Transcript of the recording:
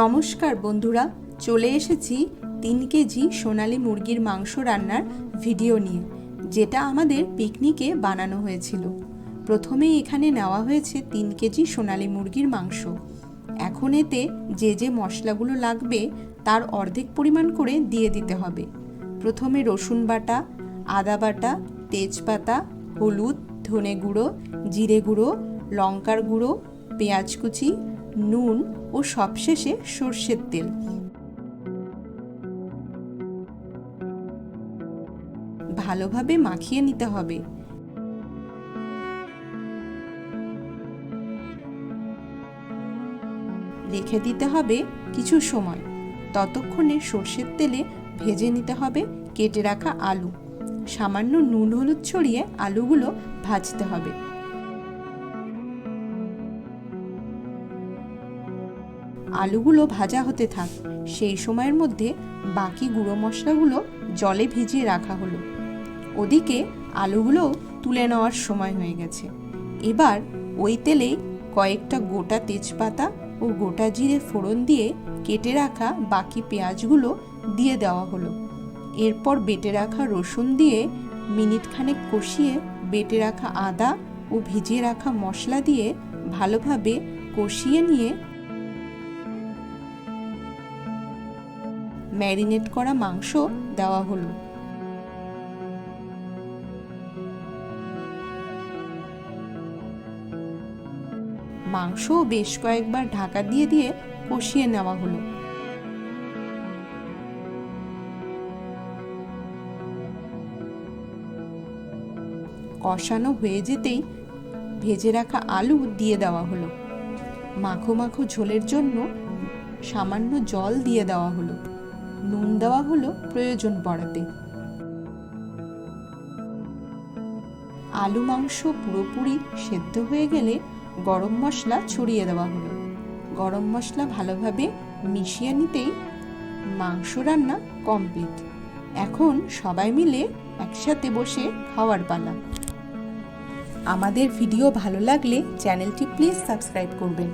নমস্কার বন্ধুরা, চলে এসেছি তিন কেজি সোনালি মুরগির মাংস রান্নার ভিডিও নিয়ে, যেটা আমাদের পিকনিকে বানানো হয়েছিল। প্রথমেই এখানে নেওয়া হয়েছে তিন কেজি সোনালি মুরগির মাংস। এখন এতে যে যে মশলাগুলো লাগবে, তার অর্ধেক পরিমাণ করে দিয়ে দিতে হবে। প্রথমে রসুন বাটা, আদা বাটা, তেজপাতা, হলুদ, ধনে গুঁড়ো, জিরে গুঁড়ো, লঙ্কার গুঁড়ো, পেঁয়াজ কুচি নুন ও সবশেষে সর্ষের তেল। ভালোভাবে মাখিয়ে নিতে হবে। রেখে দিতে হবে কিছু সময়। ততক্ষণে সর্ষের তেলে ভেজে নিতে হবে কেটে রাখা আলু। সামান্য নুন হলুদ ছড়িয়ে আলুগুলো ভাজতে হবে। আলুগুলো ভাজা হতে থাক। সেই সময়ের মধ্যে বাকি গুঁড়ো মশলাগুলো জলে ভিজিয়ে রাখা হলো। ওদিকে আলুগুলো তুলে নেওয়ার সময় হয়ে গেছে। এবার ওই তেলেই কয়েকটা গোটা তেজপাতা ও গোটা জিরে ফোড়ন দিয়ে কেটে রাখা বাকি পেঁয়াজগুলো দিয়ে দেওয়া হলো। এরপর বেটে রাখা রসুন দিয়ে মিনিট খানেক কষিয়ে বেটে রাখা আদা ও ভিজিয়ে রাখা মশলা দিয়ে ভালোভাবে কষিয়ে নিয়ে ম্যারিনেট করা মাংস দেওয়া হলো। মাংস বেশ কয়েকবার ঢাকা দিয়ে দিয়ে কষিয়ে নেওয়া হলো। কষানো হয়ে যেতেই ভেজে রাখা আলু দিয়ে দেওয়া হলো। মাখো মাখো ঝোলের জন্য সামান্য জল দিয়ে দেওয়া হলো। নুন দেওয়া হলো প্রয়োজন পড়াতে। আলু মাংস পুরোপুরি সেদ্ধ হয়ে গেলে গরম মশলা ছড়িয়ে দেওয়া হলো। গরম মশলা ভালোভাবে মিশিয়ে নিতেই মাংস রান্না কমপ্লিট। এখন সবাই মিলে একসাথে বসে খাওয়ার পালা। আমাদের ভিডিও ভালো লাগলে চ্যানেলটি প্লিজ সাবস্ক্রাইব করবেন।